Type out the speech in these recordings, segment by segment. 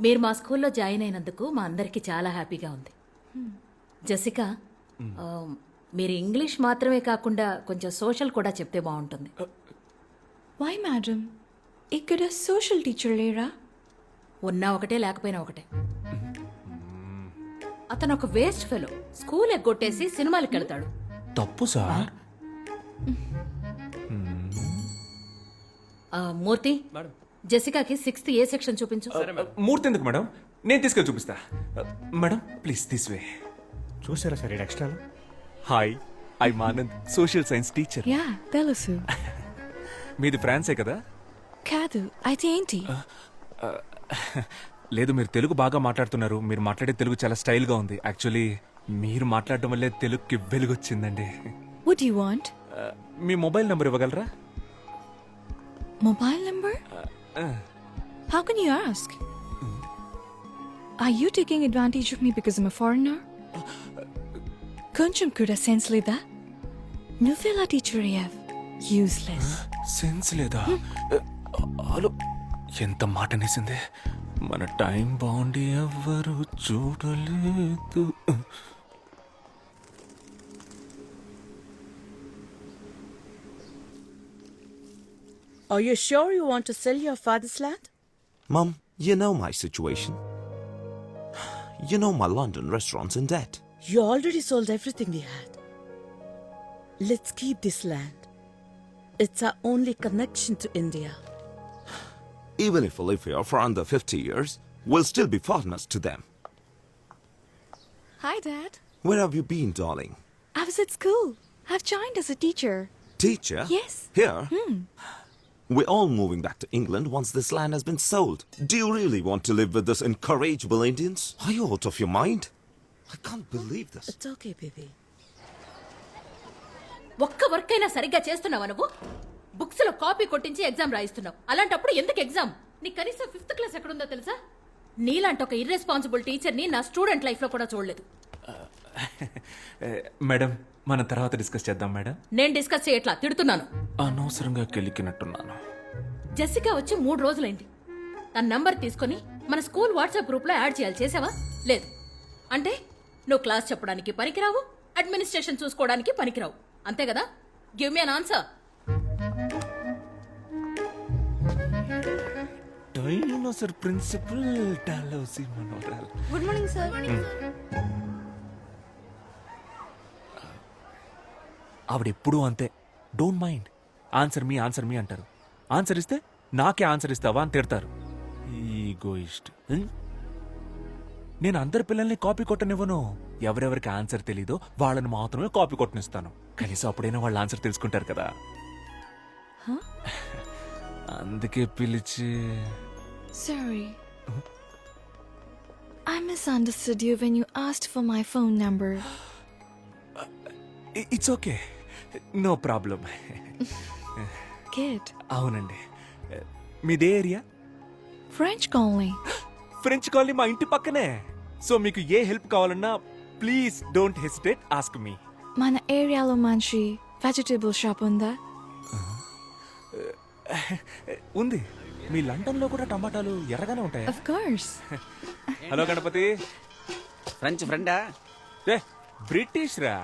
మీరు మా స్కూల్లో జాయిన్ అయినందుకు మా అందరికీ చాలా హ్యాపీగా ఉంది. జసిక ఆ, మీరు ఇంగ్లీష్ మాత్రమే కాకుండా కొంచెం సోషల్ కూడా చెప్తే బాగుంటుంది. వై మేడం ఇక్కడ సోషల్ టీచర్ లేరా? ఉన్నా ఒకటే లేకపోయినా ఒకటే. అతను ఒక వేస్ట్ ఫెలో. స్కూల్ ఎగ్గొట్టేసి సినిమాలకు వెళ్తాడు తప్పు సార్. ఆ, మూర్తి? జెసికాకి సిక్స్త్ ఏ సెక్షన్ చూపించు. మూర్తి ఎందుకు మేడం? నేను తీసుకెళ్ళి చూపిస్తా. మేడం ప్లీజ్ దిస్ వే చూసారా సార్ ఎక్స్ట్రా హాయ్ ఐ మానంద్ సోషల్ సైన్స్ టీచర్ యా తెలుసు. మీది ఫ్రాన్సే కదా? కాదు అయితే ఏంటి? లేదు మీరు తెలుగు బాగా మాట్లాడుతున్నారు. మీరు మాట్లాడే తెలుగు చాలా స్టైల్గా ఉంది. యాక్చువల్లీ మీరు మాట్లాడడం వల్లే తెలుగుకి వెలుగొచ్చిందండి. వుడ్ యూ వాంట్ మీ మొబైల్ నెంబర్ ఇవ్వగలరా? Mobile number How can you ask? Are you taking advantage of me because I'm a foreigner? కొంచెం కూడా సెన్స్ లేదా నువ్వెలా టీచర్ అయ్యావ్ యూస్లెస్ సెన్స్ లేదా హలో ఎంత మాట అనేసింది మన టైం బాగుండి ఎవ్వరు చూడలేదు Are you sure you want to sell your father's land? Mum, you know my situation. You know my London restaurant's in debt. You already sold everything we had. Let's keep this land. It's our only connection to India. Even if we live here for under 50 years, we'll still be foreigners to them. Hi, Dad. Where have you been, darling? I was at school. I've joined as a teacher. Teacher? Yes. Here? Hmm. We're all moving back to England once this land has been sold. Do you really want to live with those incorrigible Indians? Are you out of your mind? I can't believe this. It's okay, baby. ఒక్క work అయినా సరిగ్గా చేస్తున్నావా నువ్వు బుక్స్లో copy కొట్టించి exam రాయిస్తున్నావు అలాంటప్పుడు ఎందుకు exam నీ కనీసం ఫిఫ్త్ క్లాస్ ఎక్కడుందో తెలుసా నీలాంటి ఒక ఇర్రెస్పాన్సిబుల్ టీచర్ని నా స్టూడెంట్ లైఫ్లో కూడా చూడలేదు మేడం మన తర్వాత డిస్కస్ చేద్దాం మేడం. నేను డిస్కస్ చేయట్లా తిడుతున్నాను. అనవసరంగా కెలికినట్టున్నాను. జెసికా వచ్చి మూడు రోజులైంది. తన నంబర్ తీసుకొని మన స్కూల్ వాట్సాప్ గ్రూప్లో యాడ్ చేయాలి చేసావా? లేదు. అంటే నువ్వు క్లాస్ చెప్పడానికి పనికిరావు అడ్మినిస్ట్రేషన్ చూసుకోవడానికి పనికిరావు. అంతే కదా? Give me an answer dinosaur principal Dalhousie మనోరల్ గుడ్ మార్నింగ్ సార్ ఆవిడెప్పుడూ అంతే. Don't mind. Answer me answer me అంటారు. ఆన్సర్ ఇస్తే నాకే ఆన్సర్ ఇస్తావా అని తిడతారు. ఈగోయిస్ట్ నేను అందరి పిల్లల్ని కాపీ కొట్టనివ్వను. ఎవరెవరికి ఆన్సర్ తెలీదో వాళ్ళని మాత్రమే కాపీ కొట్టనిస్తాను. కనీసం అప్పుడైనా వాళ్ళ ఆన్సర్ తెలుసుకుంటారు కదా. అందుకే పిలిచి Sorry. I misunderstood you when you asked for my phone number. It's okay no problem Kid. అవునండి. మీదే area? French colony. French colony మా ఇంటి పక్కనే. సో మీకు ఏ హెల్ప్ కావాలన్నా please don't hesitate ask me మన ఏరియాలో మంచి వెజిటేబుల్ షాప్ ఉందా? ఉంది. మీ లండన్లో కూడా టమాటాలు ఎర్రగానే ఉంటాయా? Of course hello Ganapathi French ఫ్రెండా ఏ బ్రిటిష్ రా.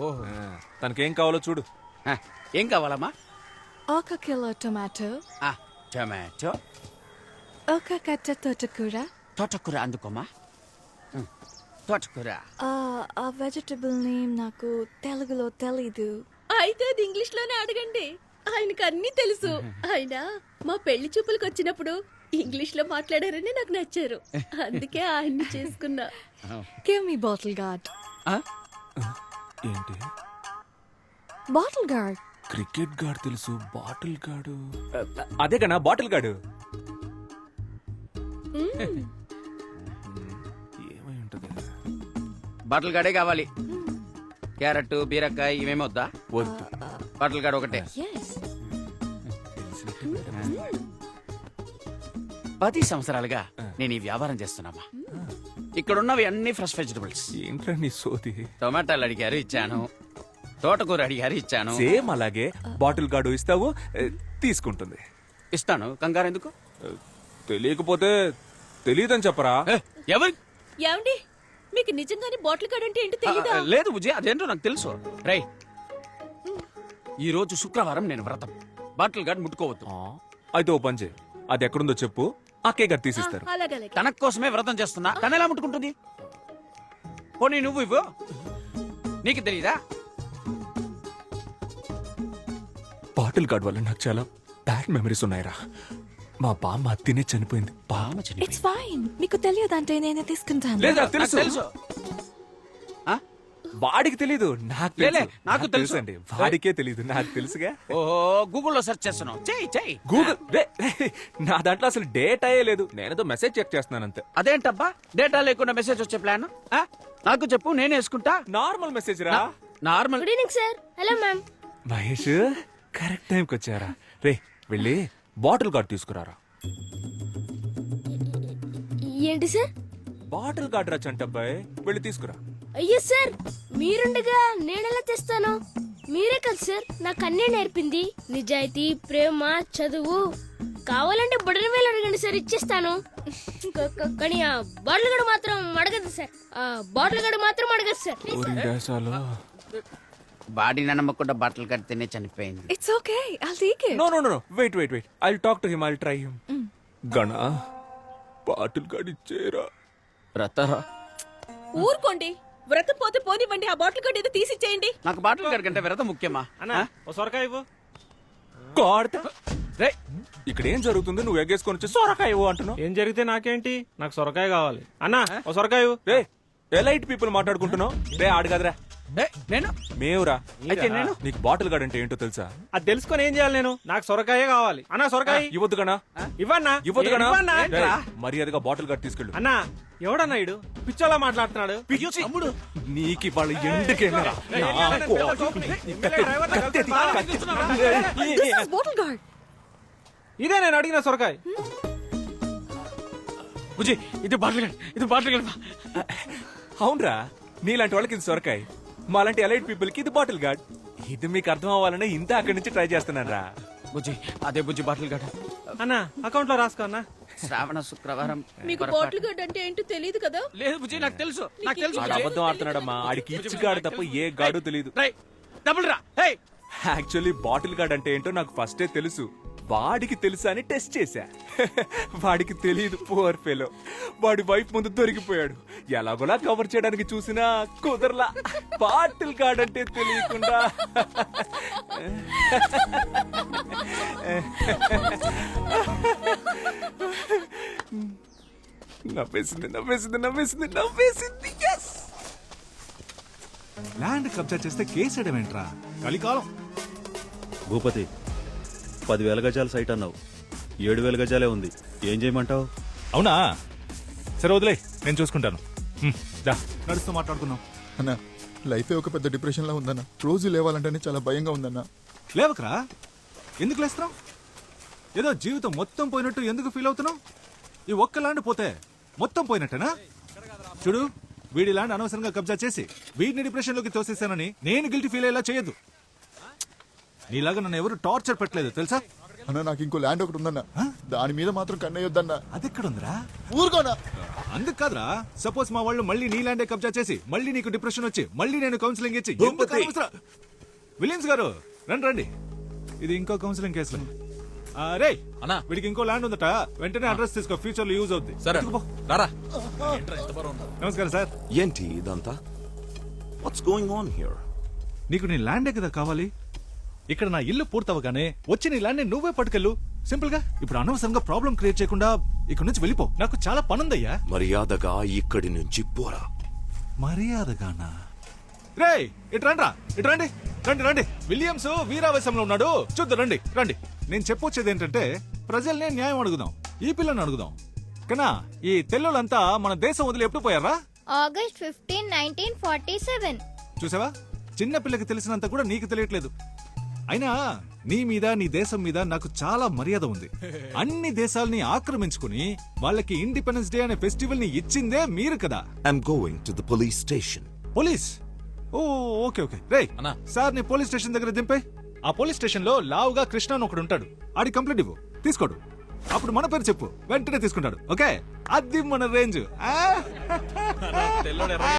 ఓహో. తనకేం కావాలో చూడు. ఏం కావాలమ్మా? ఒక కిలో టొమాటో. ఆ, టొమాటో. ఒక కట్ట తోటకూర. తోటకూర అందుకోమా తోటకూర. ఆ వెజిటబుల్ నేమ్ నాకు తెలుగులో తెలీదు. అయితే అది ఇంగ్లీష్లోనే అడగండి. ఆయనకు అన్ని తెలుసు. ఆయన మా పెళ్ళి చూపులకు వచ్చినప్పుడు ఇంగ్లీష్లో మాట్లాడారని నాకు నచ్చారు. అందుకే ఆయన్ని చేసుకున్నా. గివ్ మీ బాటిల్ గార్డ్ ఏంటి? Bottle gourd. క్రికెట్ గాడు తెలుసు బాటిల్ గాడు. అదే కన్నా బాటిల్ గాడు. ఏమై ఉంటది? బాటిల్ గాడే కావాలి. క్యారెట్ బీరకాయ ఇవేమి వద్దా? వద్దు. బాటిల్ గాడు ఒకటే. పది సంవత్సరాలుగా నేను ఈ వ్యాపారం చేస్తున్నామా ఇక్కడున్నవి అన్ని ఫ్రెష్ వెజిటబుల్స్ ఏంట్రా నీ సోది? టొమాటాలు అడిగారు ఇచ్చాను. తోటకూర అడిగారు ఇచ్చాను. సేమ్ అలాగే బాటిల్ గార్డు ఇస్తావు ఏ, తీసుకుంటుంది. ఇస్తాను. కంగారు ఎందుకు? తెలియకపోతే తెలియదని చెప్పరా? ఏ, ఎవరి? ఏమండి? మీకు నిజంగానే బాటిల్ గార్డ్ అంటే ఏంటో ఆ, తెలీదా? లేదు బుజ్జి అదేంటో నాకు తెలుసు. రై ఈ రోజు శుక్రవారం నేను వ్రతం. బాటిల్ గార్డ్ ముట్టుకోవద్దు. ఆ, అయితే ఓ పని చేయి. అది ఎక్కడుందో చెప్పు. ఆ కేక్ అది తీసిస్తారు అలాగే అలాగే. తన కోసమే వ్రతం చేస్తున్నా. తన ఎలా ముట్టుకుంటుంది? పోనీ నువ్వు ఇవ్వు. నీకు తెలీదా? బాటిల్ గార్డ్ వల్ల నాకు చాలా బ్యాడ్ మెమరీస్ ఉన్నాయిరా. మా బామ్మ తినే చనిపోయింది. బామ్మ చనిపోయింది. ఇట్స్ ఫైన్ మీకు తెలియదంటే నేనే తీసుకుంటాను. లేదా తెలుసు. తెలుసు? వాడికి తెలీదు నాకు లేలే, తెలుసు నాకు తెలుసు. అండి వాడికే తెలీదు నాకు తెలుసుగా. ఓహో గూగుల్లో సెర్చ్ చేస్తున్నావు. చెయ్యి చెయ్యి గూగుల్ రే, రే, నా దాంట్లో అసలు డేట్ అయ్యే లేదు. నేనేదో మెసేజ్ చెక్ చేస్తున్నాను అంతే. అదేంటబ్బా? డేటా లేకుండా మెసేజ్ వచ్చే ప్లాన్ నాకు చెప్పు నేను వేసుకుంటా? నార్మల్ మెసేజ్ రా. Normal good evening sir hello ma'am Mahesh correct టైంకి వచ్చారా? రే వెళ్ళి బాటిల్ గార్డ్ తీసుకురారా. ఏంటి సార్ బాటిల్ గార్డ్ రా చంటబ్బాయ్. వెళ్ళి తీసుకురా. అయ్యో సార్ మీరుండగా నేనెలా తెస్తాను? మీరే కదా సార్ నాకు అన్నీ నేర్పింది. నిజాయితీ ప్రేమ చదువు. కావాలంటే బుడల వేలు అడగండి సార్ ఇచ్చేస్తాను. కానీ ఆ బాటిల్ గడు మాత్రం అడగదు సార్. ఆ బాటిల్ గడు మాత్రం అడగదు సార్. బాడీ నమ్మకుండా బట్టలు కడితేనే చనిపోయింది. It's okay I'll take it no no no wait wait wait I talk to him I try him Gana bottle ఇచ్చేరా వ్రత ఊరుకోండి. వ్రతం పోతే పోనివ్వండి ఆ బాటిల్ గార్డ్ ఏదో తీసిచ్చేయండి. నాకు బాటిల్ గార్డ్ కంటే వ్రతం ముఖ్యమా? అన్నా ఓ సొరకాయ ఇవ్వు. గాడ్ రే ఇక్కడ ఏం జరుగుతుంది? నువ్వు ఎగ్గేసుకొని వచ్చి సొరకాయ ఇవ్వు అంటున్నావు. ఏం జరిగితే నాకేంటి? నాకు సొరకాయ కావాలి. అన్నా ఓ సొరకాయ ఇవ్వు. రే ఎలైట్ పీపుల్ మాట్లాడుకుంటున్నావు? రే నేను? మేవురా. అయితే నేను? నీకు బాటిల్ గార్డ్ అంటే ఏంటో తెలుసా? అది తెలుసుకొని ఏం చేయాలి నేను? నాకు సొరకాయే కావాలి. అన్నా సొరకాయ? ఇవ్వద్దు గనా ఇవ్వన్నా? ఇవ్వద్దు మర్యాదగా బాటిల్ గార్డ్ తీసుకెళ్ళు. అన్నా ఎవడన్నా ఇడు పిచ్చోలా మాట్లాడుతున్నాడు. తమ్ముడు. నీకు గార్డ్ ఇదే నేను అడిగిన సొరకాయ. ఇది బాటిల్ గార్డ్. ఇది బాటిల్ గార్డ్. అవునరా నీలాంటి వాళ్ళకి ఇది సొరకాయ. మాలాంటి ఎలైట్ పీపుల్కి ఇది బాటిల్ గార్డ్. ఇది మీకు అర్థం అవ్వాలనే ఇంత అక్కడి నుంచి ట్రై చేస్తున్నాను రా బుజ్జి అదే బుజ్జి బాటిల్ గార్డ్. అన్నా అకౌంట్లో రాసుకో అన్నా. శ్రావణ శుక్రవారం మీకు. బాటిల్ గార్డ్ అంటే ఏంటో తెలియదు కదా? లేదు బుజ్జి నాకు తెలుసు. నాకు తెలుసు ఆడు అబద్ధం ఆడుతున్నాడమ్మా. ఆడికి ఇచ్చి గాడు తప్ప ఏ గాడు తెలియదు రై డబుల్ రా. హే యాక్చువల్లీ బాటిల్ గార్డ్ అంటే ఏంటో నాకు ఫస్టే తెలుసు. వాడికి తెలుసా అని టెస్ట్ చేశా. వాడికి తెలియదు పువర్ ఫెలో వాడి వైఫ్ ముందు దొరికిపోయాడు. ఎలాగోలా కవర్ చేయడానికి చూసినా కుదరలా. బాటిల్ గార్డ్ అంటే తెలియకుండా. నవ్వేసింది నవ్వేసింది నవ్వేసింది నవ్వేసింది. Yes! ల్యాండ్ కబ్జా చేస్తే కేసేయడం ఏంట్రా కలికాలం. భూపతి పదివేల గజాల సైట్ అన్నావు. ఏడు వేల గజాలే ఉంది. ఏం చేయమంటావు? అవునా? సరే వదిలే నేను చూసుకుంటాను. హ్మ్, దా. నడుస్తూ మాట్లాడుకుందాం. అన్న లైఫే ఒక పెద్ద డిప్రెషన్ లా ఉందన్న. రోజు లేవాలంటేనే చాలా భయంగా ఉందన్న. లేవకరా? ఎందుకు లేస్తున్నావు? ఏదో జీవితం మొత్తం పోయినట్టు ఎందుకు ఫీల్ అవుతున్నావు? ఈ ఒక్క ల్యాండ్ పోతే మొత్తం పోయినట్టేనా? చూడు వీడి ల్యాండ్ అనవసరంగా కబ్జా చేసి వీడిని డిప్రెషన్లోకి తోసేసానని నేను గిల్టీ ఫీల్ అయ్యేలా చేయొద్దు. నీలాగా నన్ను ఎవరు టార్చర్ పెట్టలేదు తెలుసా? అన్న నాకు ఇంకో ల్యాండ్ ఒకటి ఉందన్న. దాని మీద మాత్రం కన్నయ్యొద్దన్న. అదెక్కడుందిరా? ఊరుకోనా? అందుకు కాదురా. సపోజ్ మా వాళ్ళు మళ్ళీ నీ ల్యాండే కబ్జా చేసి మళ్ళీ నీకు డిప్రెషన్ వచ్చి మళ్ళీ నేను కౌన్సిలింగ్ ఇచ్చి ఎందుకు అనవసరం? విలియమ్స్ గారు రండి రండి. ఇది ఇంకో కౌన్సిలింగ్ కేసులో. ఆ, రే అన్నా. వీడికి ఇంకో ల్యాండ్ ఉందట. వెంటనే అడ్రస్ తీసుకో ఫ్యూచర్లో యూజ్ అవుద్ది. సరే. రారా. నమస్కారం సార్. ఏంటి ఇదంతా? వాట్స్ గోయింగ్ ఆన్ హియర్ నీకు నీ ల్యాండే కదా కావాలి? ఇక్కడ నా ఇల్లు పూర్తవగానే వచ్చి నీ ల్యాండ్ నువ్వే పట్టుకెళ్ళు. సింపుల్గా ఇప్పుడు అనవసరంగా ప్రాబ్లం క్రియేట్ చేయకుండా ఇక్కడ నుంచి వెళ్ళిపో. నాకు చాలా పనుందయ్యా. మర్యాదగా ఇక్కడి నుంచి పోరా. మర్యాదగానా? రే ఇటు రండి ఇటు రండి. రండి రండి. విలియమ్స్ వీరావేశంలో ఉన్నాడు. చూద్దాం రండి రండి. నేను చెప్పొచ్చేది ఏంటంటే ప్రజల్నే న్యాయం అడుగుదాం. ఈ పిల్లని అడుగుదాం. కన్నా ఈ తెల్లులంతా మన దేశం వదిలి ఎప్పుడు పోయారా? August fifteen nineteen forty seven. చూసావా? చిన్న పిల్లకి తెలిసినంత కూడా నీకు తెలియట్లేదు. అయినా నీ మీద నీ దేశం మీద నాకు చాలా మర్యాద ఉంది. అన్ని దేశాల్ని ఆక్రమించుకుని వాళ్ళకి ఇండిపెండెన్స్ డే అనే ఫెస్టివల్ని ఇచ్చిందే మీరు కదా. I'm going to the police station police? Oh okay okay. రే అన్నా. సార్ నీ పోలీస్ స్టేషన్ దగ్గర దింపే. ఆ పోలీస్ స్టేషన్లో లావుగా కృష్ణ అని ఒకడు ఉంటాడు. ఆడి కంప్లైంట్ ఇవ్వు. తీసుకోడు. అప్పుడు మన పేరు చెప్పు. వెంటనే తీసుకుంటాడు. ఓకే? అది మన రేంజ్.